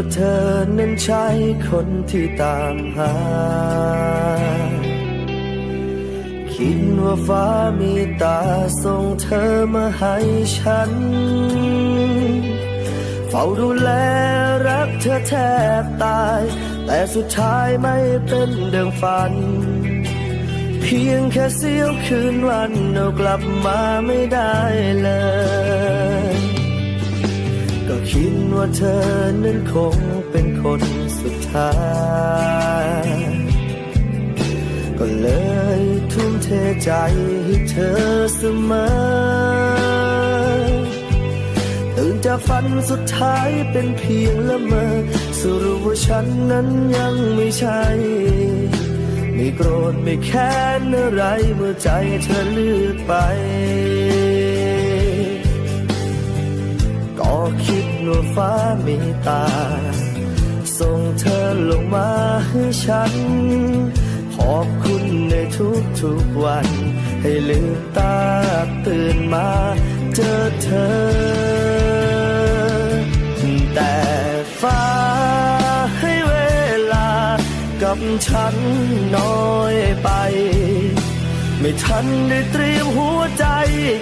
าเธอนั้นใช่คนที่ตามหา คิดว่าฟ้ามีตาส่งเธอมาให้ฉัน เฝ้าดูแลรักเธอแทบตาย แต่สุดท้ายไม่เป็นเดังฝัน เพียงแค่เสี้ยวคืนวันเรากลับมาไม่ได้เลย ก็คิดว่าเธอนั้นคงเป็นคนสุดท้ายก็เลยทุ่มเทใจให้เธอเสมอ ฝันสุดท้ายเป็นเพียงละเมอสรุปว่าฉันนั้นยังไม่ใช่ ไม่โกรธไม่แค้นอะไรเมื่อใจเธอเลือกไป ก็คิดว่าฟ้ามีตา ส่งเธอลงมาให้ฉัน ขอบคุณในทุกๆวัน ให้ลืมตาตื่นมาเจอเธอ ฉันน้อยไป ไม่ทันได้เตรียมหัวใจ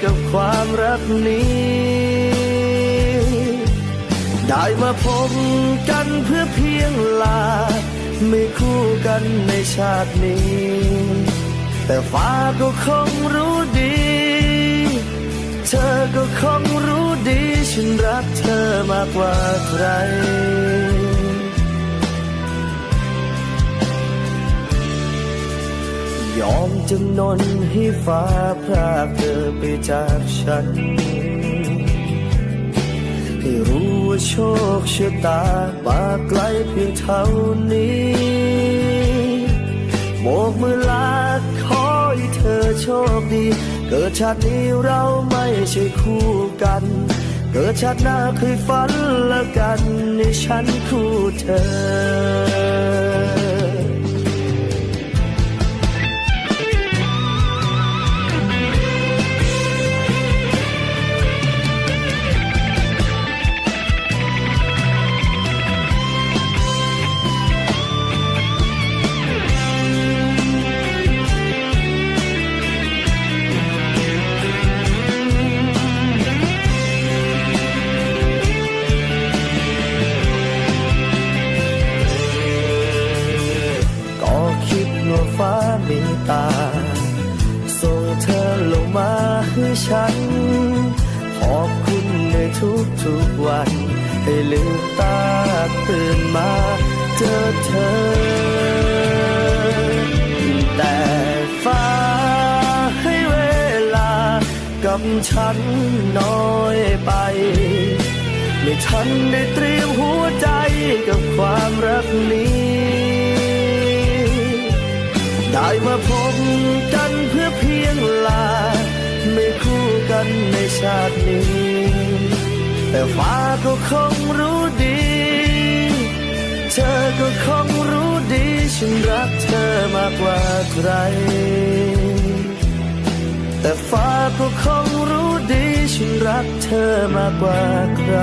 กับความรักนี้ ได้มาพบกันเพื่อเพียงลา ไม่คู่กันในชาตินี้ แต่ฟ้าก็คงรู้ดี เธอก็คงรู้ดี ฉันรักเธอมากกว่าใคร ยอมจำนนให้ฟ้าพรากเธอไปจากฉัน ให้รู้ว่าโชคชะตามาไกลเพียงเท่านี้โบกมือลาขอให้เธอโชคดี เกิดชาตินี้เราไม่ใช่คู่กัน เกิดชาติหน้าเคยฝันละกันในฉันคู่เธอ มีตา ส่งเธอลงมาให้ฉัน ขอบคุณในทุกๆวัน ให้ลืมตาตื่นมาเจอเธอ แต่ฟ้าให้เวลากับฉันน้อยไปไม่ทันได้เตรียมหัวใจกับความรักนี้ ได้มาพบกันเพื่อเพียงลา ไม่คู่กันในชาตินี้ แต่ฟ้าก็คงรู้ดี เธอก็คงรู้ดี ฉันรักเธอมากกว่าใคร แต่ฟ้าก็คงรู้ดี ฉันรักเธอมากกว่าใคร